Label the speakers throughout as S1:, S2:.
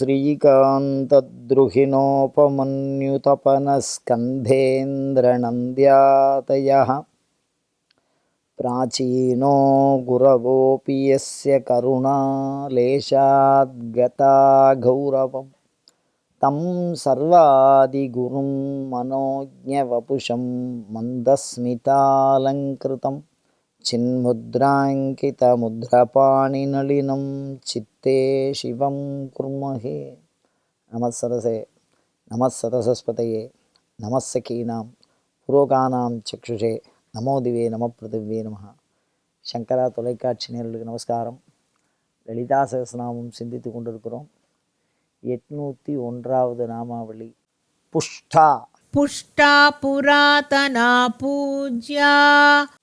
S1: श्रीकान्तद्रुहिणोपमन्युतपनस्कन्धेन्द्रनन्द्यातयः प्राचीनो गुरवोऽपि यस्य करुणालेशाद्गता गौरवं तं सर्वादिगुरुं मनोज्ञवपुषं मन्दस्मितालङ्कृतं चिन्मुद्राङ्कितमुद्रपाणिनलिनं चित्ते शिवं कुर्महे नमः सरसे नमः सरसस्पतये नमः सखीनां புரோகானாம் சக்ஷுஷே நமோதிவே நம பிருத்திவே நம சங்கரா தொலைக்காட்சி நேர்களுக்கு நமஸ்காரம் லலிதா சகஸ்நாமம் சிந்தித்து கொண்டிருக்கிறோம் எட்நூற்றி ஒன்றாவது நாமாவளி புஷ்டா
S2: पुष्टा पुरातना पूज्या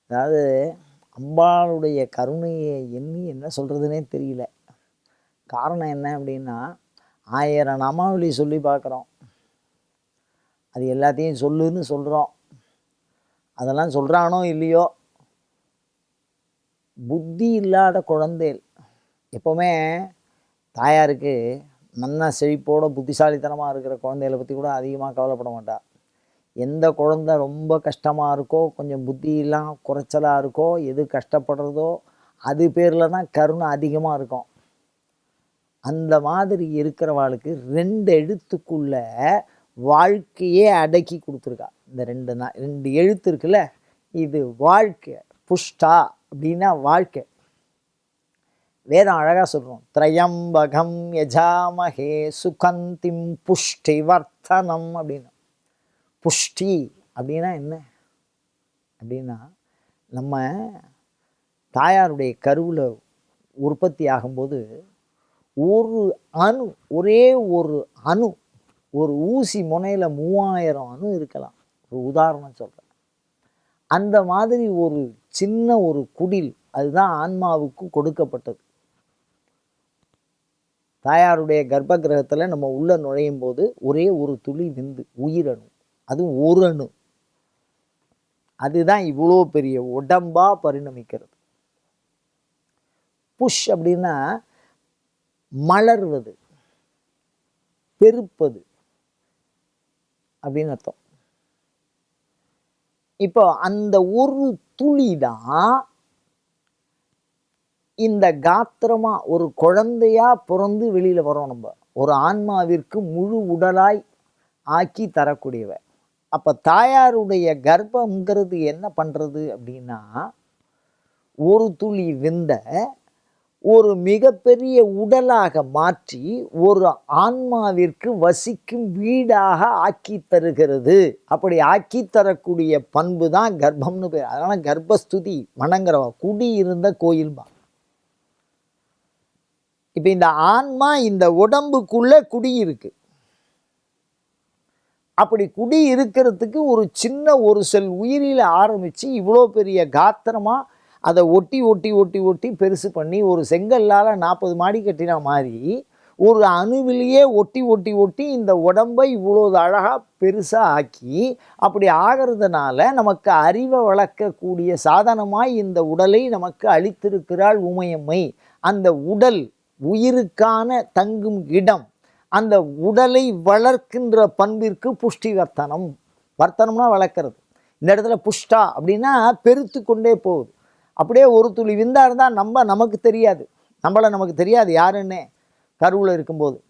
S1: அதாவது அம்பாளுடைய கருணையை எண்ணி என்ன சொல்கிறதுனே தெரியல. காரணம் என்ன அப்படின்னா ஆயிரம் நாமாவளி சொல்லி பார்க்குறோம். அது எல்லாத்தையும் சொல்லுன்னு சொல்கிறோம் அதெல்லாம் சொல்கிறானோ இல்லையோ? புத்தி இல்லாத குழந்தைகள். எப்போவுமே தாயாருக்கு நல்ல செழிப்போட புத்திசாலித்தனமாக இருக்கிற குழந்தைகளை பற்றி கூட அதிகமாக கவலைப்பட மாட்டாள் எந்த குழந்த ரொம்ப கஷ்டமாக இருக்கோ கொஞ்சம் புத்தியெல்லாம் குறைச்சலாக இருக்கோ எது கஷ்டப்படுறதோ அது பேரில் தான் கருணை அதிகமாக இருக்கும். அந்த மாதிரி இருக்கிறவாளுக்கு ரெண்டு எழுத்துக்குள்ள வாழ்க்கையே அடக்கி கொடுத்துருக்கா. இந்த ரெண்டு நான் ரெண்டு எழுத்து இருக்குல்ல இது வாழ்க்கை புஷ்டா அப்படின்னா வாழ்க்கை. வேதம் அழகாக சொல்கிறோம் திரையம்பகம் யஜாமகே சுகந்திம் புஷ்டி வர்த்தனம் அப்படின்னு. புஷ்டி அப்படின்னா என்ன? அப்படின்னா நம்ம தாயாருடைய கருவில் உற்பத்தி ஆகும்போது ஒரு அணு ஒரே ஒரு அணு ஒரு ஊசி முனையில் மூவாயிரம் அணு இருக்கலாம். ஒரு உதாரணம் சொல்கிறேன் அந்த மாதிரி ஒரு சின்ன ஒரு குடில் அதுதான் ஆன்மாவுக்கு கொடுக்கப்பட்டது. தாயாருடைய கர்ப்ப கிரகத்தில் நம்ம உள்ளே நுழையும் போது ஒரே ஒரு துளி விந்து உயிரணு அதுவும் ஒரு அணு. அதுதான் இவ்வளோ பெரிய உடம்பா பரிணமிக்கிறது. புஷ் அப்படின்னா மலர்வது பெருப்பது அப்படின்னு அர்த்தம். இப்போ அந்த ஒரு துளி தான் இந்த காத்திரமா ஒரு குழந்தையா பிறந்து வெளியில வரோம் நம்ம. ஒரு ஆன்மாவிற்கு முழு உடலாய் ஆக்கி தரக்கூடியவ. அப்போ தாயாருடைய கர்ப்பம்ங்கிறது என்ன பண்ணுறது அப்படின்னா ஒரு துளி விந்த ஒரு மிகப்பெரிய உடலாக மாற்றி ஒரு ஆன்மாவிற்கு வசிக்கும் வீடாக ஆக்கி தருகிறது. அப்படி ஆக்கி தரக்கூடிய பண்பு தான் கர்ப்பம்னு பேர். அதனால் கர்ப்பஸ்துதி வணங்குறவா குடி இருந்த கோயில்பா இப்போ இந்த ஆன்மா இந்த உடம்புக்குள்ளே குடியிருக்கு அப்படி குடி இருக்கிறதுக்கு ஒரு சின்ன ஒரு செல் உயிரியில் ஆரம்பித்து இவ்வளோ பெரிய காத்திரமாக அதை ஒட்டி ஒட்டி ஒட்டி ஒட்டி பெருசு பண்ணி ஒரு செங்கல்லால் நாற்பது மாடி கட்டின மாதிரி ஒரு அணுவிலேயே ஒட்டி ஒட்டி ஒட்டி இந்த உடம்பை இவ்வளோ அழகாக பெருசாக ஆக்கி அப்படி ஆகிறதுனால நமக்கு அறிவை வளர்க்கக்கூடிய சாதனமாய் இந்த உடலை நமக்கு அளித்திருக்கிறாள் உமையம்மை. அந்த உடல் உயிருக்கான தங்கும் இடம் அந்த உடலை வளர்க்கின்ற பண்பிற்கு புஷ்டி வர்த்தனம் வர்த்தனம்னா வளர்க்குறது. இந்த இடத்துல புஷ்டா அப்படின்னா பெருத்து கொண்டே போகுது. அப்படியே ஒரு துளி விந்தாக இருந்தால் நம்ம நமக்கு தெரியாது. நம்மளை நமக்கு தெரியாது யாருன்னே. கருவில் இருக்கும்போது.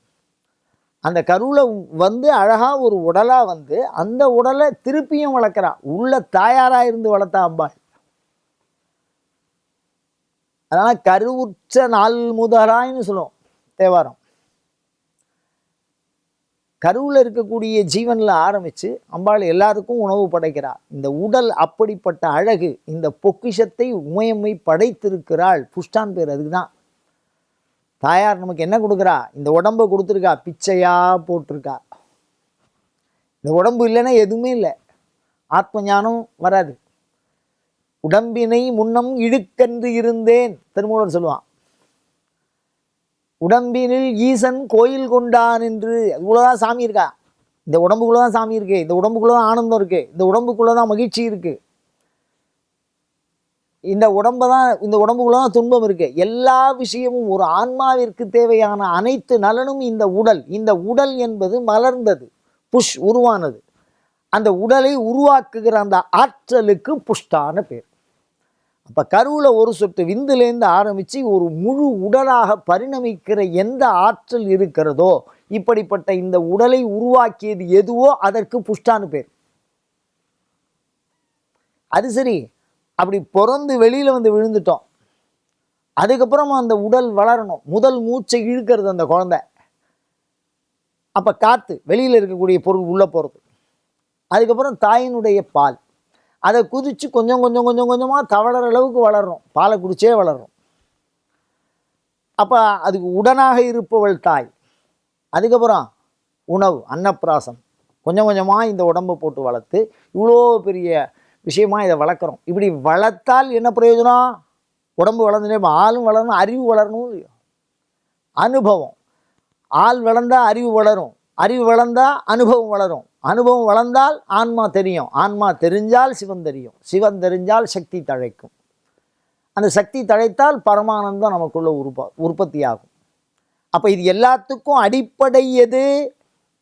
S1: அந்த கருவில் வந்து அழகாக ஒரு உடலாக வந்து அந்த உடலை திருப்பியும் வளர்க்குறான் உள்ள தாயாராக இருந்து வளர்த்தா அம்பாள். அதனால் கருவுற்ற நாள் முதலாய்னு சொல்லுவோம். தேவாரம். கருவில் இருக்கக்கூடிய ஜீவனில் ஆரம்பித்து அம்பாள் எல்லாருக்கும் உணவு படைக்கிறாள். இந்த உடல் அப்படிப்பட்ட அழகு இந்த பொக்கிஷத்தை உமையம்மை படைத்திருக்கிறாள். புஷ்டான் பேர் அதுக்கு தான் தாயார் நமக்கு என்ன கொடுக்குறா? இந்த உடம்பை கொடுத்துருக்கா பிச்சையாக போட்டிருக்கா. இந்த உடம்பு இல்லைன்னா எதுவுமே இல்லை. ஆத்ம ஞானம் வராது. உடம்பினை முன்னம் இழுக்கன்று இருந்தேன். திருமூலர் சொல்லுவான் உடம்பினில் ஈசன் கோயில் கொண்டான் என்று இவ்வளோதான் சாமி இருக்கா? இந்த உடம்புக்குள்ளே தான் சாமி இருக்கு இந்த உடம்புக்குள்ளே தான் ஆனந்தம் இருக்கு இந்த உடம்புக்குள்ளே தான் மகிழ்ச்சி இருக்கு. இந்த உடம்பை தான் இந்த உடம்புக்குள்ள தான் துன்பம் இருக்கு. எல்லா விஷயமும் ஒரு ஆன்மாவிற்கு தேவையான அனைத்து நலனும் இந்த உடல். இந்த உடல் என்பது மலர்ந்தது புஷ் உருவானது. அந்த உடலை உருவாக்குகிற அந்த ஆற்றலுக்கு புஷ்டான பேர். அப்போ கருவில் ஒரு சொட்டு விந்துலேருந்து ஆரம்பித்து ஒரு முழு உடலாக பரிணமிக்கிற எந்த ஆற்றல் இருக்கிறதோ இப்படிப்பட்ட இந்த உடலை உருவாக்கியது எதுவோ அதற்கு புஷ்டான்னு பேர். அது சரி அப்படி பிறந்து வெளியில் வந்து விழுந்துட்டோம். அதுக்கப்புறம் அந்த உடல் வளரணும். முதல் மூச்சை இழுக்கிறது அந்த குழந்தை. அப்போ காற்று வெளியில் இருக்கக்கூடிய பொருள் உள்ளே போகிறது அதுக்கப்புறம் தாயினுடைய பால். அதை குதித்து கொஞ்சம் கொஞ்சம் கொஞ்சம் கொஞ்சமாக தவழற அளவுக்கு வளரும் பாலை குடிச்சே வளரும் அப்போ அதுக்கு உடனாக இருப்பவள் தாய். அதுக்கப்புறம் உணவு அன்னப்பிராசம். கொஞ்சம் கொஞ்சமாக இந்த உடம்பை போட்டு வளர்த்து இவ்வளோ பெரிய விஷயமாக இதை வளர்க்குறோம். இப்படி வளர்த்தால் என்ன பிரயோஜனம்? உடம்பு வளர்ந்துட்டே ஆளும் வளரணும் அறிவு வளரணும் இல்லையோ? அனுபவம். ஆள் வளர்ந்தால் அறிவு வளரும். அறிவு வளர்ந்தால் அனுபவம் வளரும். அனுபவம் வளர்ந்தால் ஆன்மா தெரியும். ஆன்மா தெரிஞ்சால் சிவன் தெரியும். சிவன் தெரிஞ்சால் சக்தி தழைக்கும். அந்த சக்தி தழைத்தால் பரமானந்தம் நமக்குள்ள உற்ப உற்பத்தி ஆகும் அப்போ இது எல்லாத்துக்கும் அடிப்படை எது?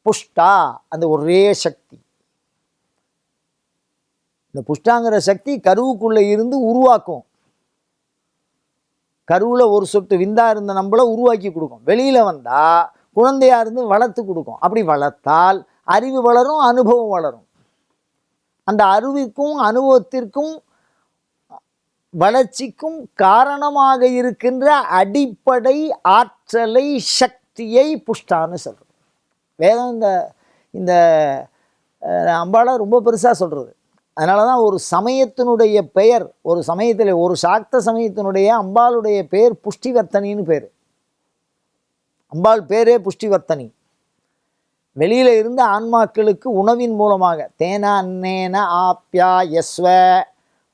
S1: புஷ்டா. அந்த ஒரே சக்தி. இந்த புஷ்டாங்கிற சக்தி கருவுக்குள்ளே இருந்து உருவாக்கும். கருவில் ஒரு சொட்டு விந்தா இருந்த நம்மளை உருவாக்கி கொடுக்கும். வெளியில் வந்தால் குழந்தையாக இருந்து வளர்த்து கொடுக்கும். அப்படி வளர்த்தால் அறிவு வளரும் அனுபவம் வளரும். அந்த அறிவுக்கும் அனுபவத்திற்கும் வளர்ச்சிக்கும் காரணமாக இருக்கின்ற அடிப்படை ஆற்றலை சக்தியை புஷ்டான்னு சொல்கிறோம் வேதம் இந்த இந்த அஹ், அம்பாளை ரொம்ப பெருசாக சொல்கிறது அதனால தான் ஒரு சமயத்தினுடைய பெயர் ஒரு சமயத்தில் ஒரு சாக்த சமயத்தினுடைய அம்பாளுடைய பெயர் புஷ்டிவர்த்தனின்னு பேர். அம்பாள் பேரே புஷ்டிவர்த்தனி. வெளியில இருந்து ஆன்மாக்களுக்கு உணவின் மூலமாக தேன அன்னேன ஆப்யா யஸ்வ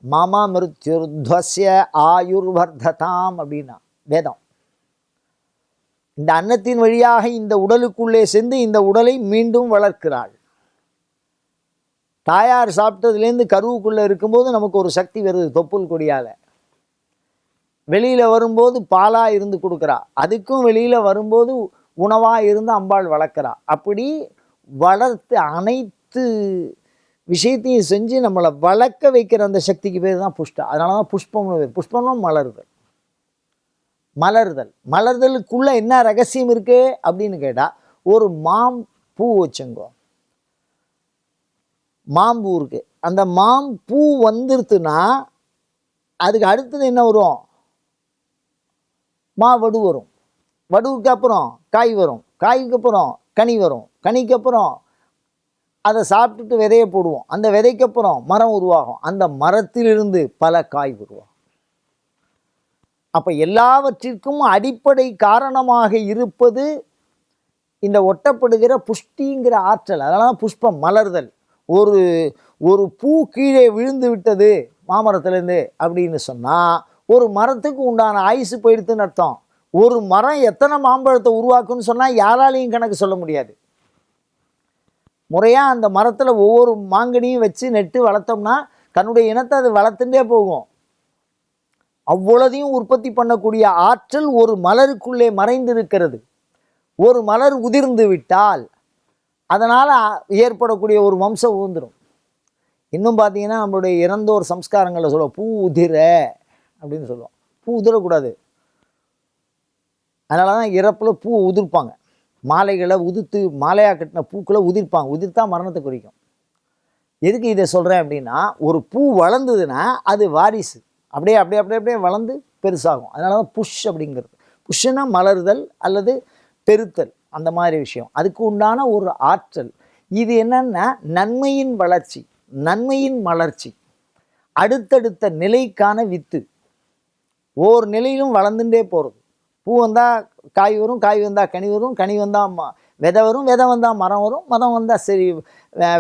S1: மம மிருத்யுர்துவசிய ஆயுர்வர்ததாம் அப்படின்னா வேதம். இந்த அன்னத்தின் வழியாக இந்த உடலுக்குள்ளே சென்று இந்த உடலை மீண்டும் வளர்க்கிறாள். தாயார் சாப்பிட்டதுலேருந்து கருவுக்குள்ளே இருக்கும்போது நமக்கு ஒரு சக்தி வருது தொப்புள் கொடியால். வெளியில் வரும்போது பாலாக இருந்து கொடுக்குறா. அதுக்கும் வெளியில் வரும்போது உணவாக இருந்து அம்பாள் வளர்க்குறா. அப்படி வளர்த்து அனைத்து விஷயத்தையும் செஞ்சு நம்மளை வளர்க்க வைக்கிற அந்த சக்திக்கு பேர் தான் புஷ்டா அதனால தான் புஷ்பம்னு பேர். புஷ்பம்னா மலருதல். மலருதல். மலர்தலுக்குள்ளே என்ன ரகசியம் இருக்கு அப்படின்னு கேட்டால் ஒரு மாம் பூ வச்சுங்கோ. மாம்பூ இருக்குது அந்த மாம்பூ வந்துருத்துன்னா அதுக்கு அடுத்தது என்ன வரும்? மாவடு வரும். வடுவுக்கு அப்புறம் காய் வரும். காய்க்கு அப்புறம் கனி வரும். கனிக்கு அப்புறம் அதை சாப்பிட்டுட்டு விதையை போடுவோம். அந்த விதைக்கு அப்புறம் மரம் உருவாகும். அந்த மரத்திலிருந்து பல காய் உருவாகும். அப்போ எல்லாவற்றிற்கும் அடிப்படை காரணமாக இருப்பது இந்த ஒட்டப்படுகிற புஷ்டிங்கிற ஆற்றல். அதனால் புஷ்பம் மலர்தல். ஒரு ஒரு பூ கீழே விழுந்து விட்டது மாமரத்துலேருந்து அப்படின்னு சொன்னால் ஒரு மரத்துக்கு உண்டான ஆயுசு போயிடுதுன்னு அர்த்தம். ஒரு மரம் எத்தனை மாம்பழத்தை உருவாக்குன்னு சொன்னால் யாராலையும் கணக்கு சொல்ல முடியாது. முறையாக அந்த மரத்தில் ஒவ்வொரு மாங்கனியும் வச்சு நெட்டு வளர்த்தோம்னா தன்னுடைய இனத்தை அது வளர்த்துட்டே போகும். அவ்வளதையும் உற்பத்தி பண்ணக்கூடிய ஆற்றல் ஒரு மலருக்குள்ளே மறைந்திருக்கிறது. ஒரு மலர் உதிர்ந்து விட்டால் அதனால் ஏற்படக்கூடிய ஒரு வம்சம் ஊந்துடும் இன்னும் பார்த்தீங்கன்னா நம்மளுடைய இறந்தோர் சம்ஸ்காரங்களை சொல்லுவோம் பூ உதிர அப்படின்னு சொல்லுவோம். பூ உதிரக்கூடாது. அதனால தான் இறப்பில் பூ உதிர்ப்பாங்க. மாலைகளை உதிர்த்து மாலையாக கட்டின பூக்களை உதிர்ப்பாங்க. உதிர்த்தா மரணத்தை குறிக்கும். எதுக்கு இதை சொல்கிறேன் அப்படின்னா ஒரு பூ வளர்ந்ததுன்னா அது வாரிசு. அப்படியே அப்படியே அப்படியே அப்படியே வளர்ந்து பெருசாகும். அதனால தான் புஷ் அப்படிங்கிறது. புஷ்ஷுனா மலர்தல் அல்லது பெருத்தல். அந்த மாதிரி விஷயம். அதுக்கு உண்டான ஒரு ஆற்றல். இது என்னன்னா நன்மையின் வளர்ச்சி. நன்மையின் மலர்ச்சி. அடுத்தடுத்த நிலைக்கான வித்து. ஒவ்வொரு நிலையிலும் வளர்ந்துட்டே போகிறது பூ வந்தால் காய் வரும் காய் வந்தால் கனி வரும் கனி வந்தால் விதை வரும் விதை வந்தால் மரம் வரும் மரம் வந்தால் செடி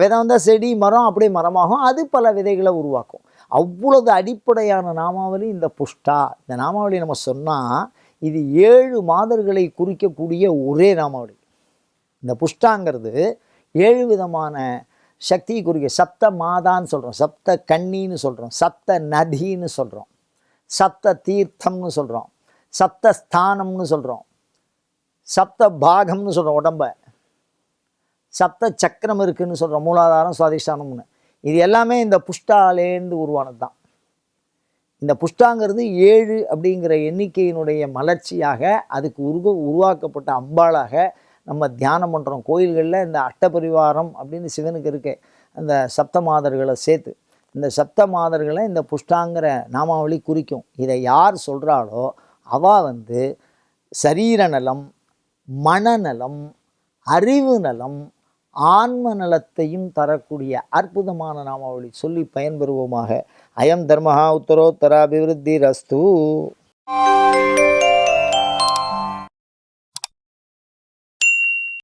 S1: விதை வந்தால் செடி மரம் அப்படியே மரமாகும். அது பல விதைகளை உருவாக்கும். அவ்வளவு அடிப்படையான நாமாவளி இந்த புஷ்டா. இந்த நாமாவளி நம்ம சொன்னால் இது ஏழு மாதர்களை குறிக்கக்கூடிய ஒரே நாமாவளி. இந்த புஷ்டாங்கிறது ஏழு விதமான சக்தியை குறிக்க சப்த மாதான்னு சொல்கிறோம் சப்த கன்னின்னு சொல்கிறோம் சப்த நதின்னு சொல்கிறோம் சப்த தீர்த்தம்னு சொல்கிறோம் சப்த ஸ்தானம்னு சொல்கிறோம் சப்த பாகம்னு சொல்கிறோம் உடம்ப. சப்த சக்கரம் இருக்குன்னு சொல்கிறோம் மூலாதாரம் சுவாதிஷ்டானம்னு. இது எல்லாமே இந்த புஷ்டாலேருந்து உருவானது தான் இந்த புஷ்டாங்கிறது ஏழு அப்படிங்கிற எண்ணிக்கையினுடைய மலர்ச்சியாக அதுக்கு உருவ உருவாக்கப்பட்ட அம்பாளாக நம்ம தியானம் பண்ணுறோம் கோயில்களில் இந்த அட்டபரிவாரம் அப்படின்னு சிவனுக்கு இருக்கு அந்த சப்த மாதர்களை சேர்த்து. இந்த சப்த மாதர்களை இந்த புஷ்டாங்கிற நாமாவளி குறிக்கும். இதை யார் சொல்கிறாளோ அவள் வந்து சரீர நலம் மனநலம் அறிவு நலம் ஆன்ம நலத்தையும் தரக்கூடிய அற்புதமான நாமாவளி சொல்லி பயன்பெறுவோமாக. அயம் தர்மஹா உத்தரோத்தராபிவிருத்தி ரஸ்து